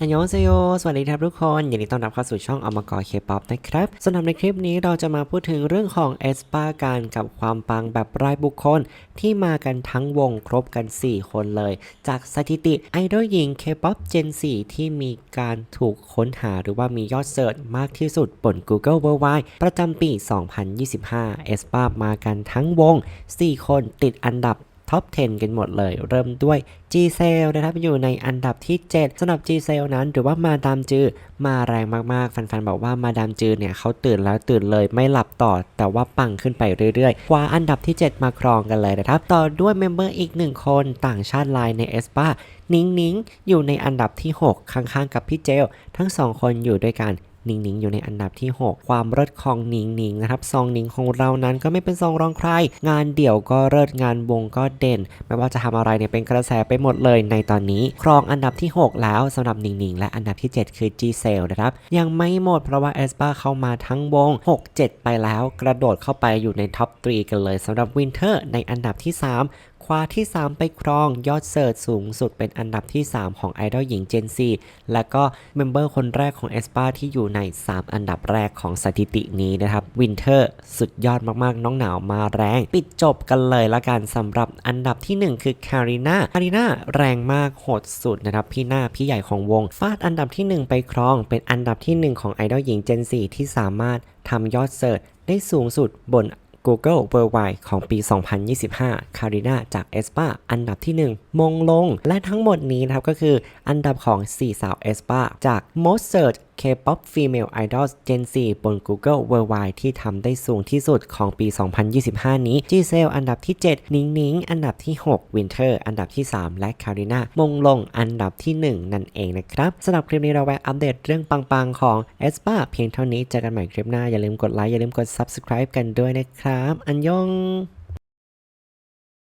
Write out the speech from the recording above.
อันยองเซโย สวัสดีครับทุกคนยินดีต้อนรับเข้าสู่ช่องอมกอเคป๊อปนะครับสำหรับในคลิปนี้เราจะมาพูดถึงเรื่องของเอสปาการกับความปังแบบรายบุคคล ที่มากันทั้งวงครบกัน 4 คนเลย จากสถิติไอดอลหญิงเคป๊อป Gen 4ที่มีการถูกค้นหาหรือว่ามียอดเสิร์ชมากที่สุดบน Google Worldwide ประจำปี 2025 เอสปามากันทั้งวง 4 คนติดอันดับ ท็อป 10 กันหมดเลย เริ่มด้วย G c e l นะครับอยู่ในอันดับที่ 7สำหรับ G c e l นั้นหรือว่ามาดามจือมาแรงมากๆ แฟนๆ บอกว่ามาดามจือเนี่ยเขาตื่นแล้วตื่นเลยไม่หลับต่อ แต่ว่าปังขึ้นไปเรื่อยๆคว้าอันดับที่ 7 มาครองกันเลยนะครับ ต่อด้วยเมมเบอร์อีกหนึ่งคนต่างชาติไลน์ในเอสปานิงนิงอยู่ในอันดับที่ 6 ข้างๆ กับพี่เจล ทั้งสองคนอยู่ด้วยกัน นิงนิงอยู่ในอันดับที่ 6 ความเลิศของนิงนิงนะครับซองนิงของเรานั้นก็ไม่เป็นซองรองใคร งานเดี่ยวก็เลิศงานวงก็เด่น ไม่ว่าจะทำอะไรเนี่ยเป็นกระแสไปหมดเลยในตอนนี้ ครองอันดับที่ 6 แล้วสำหรับนิงนิงและอันดับที่ 7 คือ G c e l นะครับยังไม่หมดเพราะว่าเอสปาเข้ามาทั้งวง 6-7 ไปแล้วกระโดดเข้าไปอยู่ในท็อป3กันเลยสำหรับวินเทอร์ในอันดับที่ 3 คว้าที่ 3 ไปครองยอดเสิร์ชสูงสุดเป็นอันดับที่ 3 ของไอดอลหญิงเจนซีและก็เมมเบอร์คนแรกของ e s p a ที่อยู่ใน 3 อันดับแรกของสถิตินี้นะครับวินเทอร์สุดยอดมากๆ น้องหนาวมาแรง ปิดจบกันเลยละกันสำหรับอันดับที่ 1 คือคาริน่าคาริน่าแรงมากโหดสุดนะครับพี่หน้าพี่ใหญ่ของวง ฟาดอันดับที่ 1 ไปครอง เป็นอันดับที่ 1 ของไอดอลหญิงเจนซีที่สามารถทำยอดเสิร์ชได้สูงสุดบน Google Worldwide ของปี 2025คาริน่าจาก e s p a อันดับที่ 1 มงลง และทั้งหมดนี้นะครับก็คืออันดับของ 4 สาว e s p a จาก Most Search K-pop Female Idols Gen 4 บน Google Worldwide ที่ทำได้สูงที่สุดของปี 2025 นี้ g c e l อันดับที่ 7 นิงนิงอันดับที่ 6 Winter อันดับที่ 3 และคาริน่ามงลงอันดับที่ 1 นั่นเองนะครับสำหรับคลิปนี้เราแวะอัปเดตเรื่องปังๆ ของ e s p a เพียงเท่านี้เจอกันใหม่คลิปหน้าอย่าลืมกดไลค์อย่าลืมกด Subscribe กันด้วยนะครับ อันยอง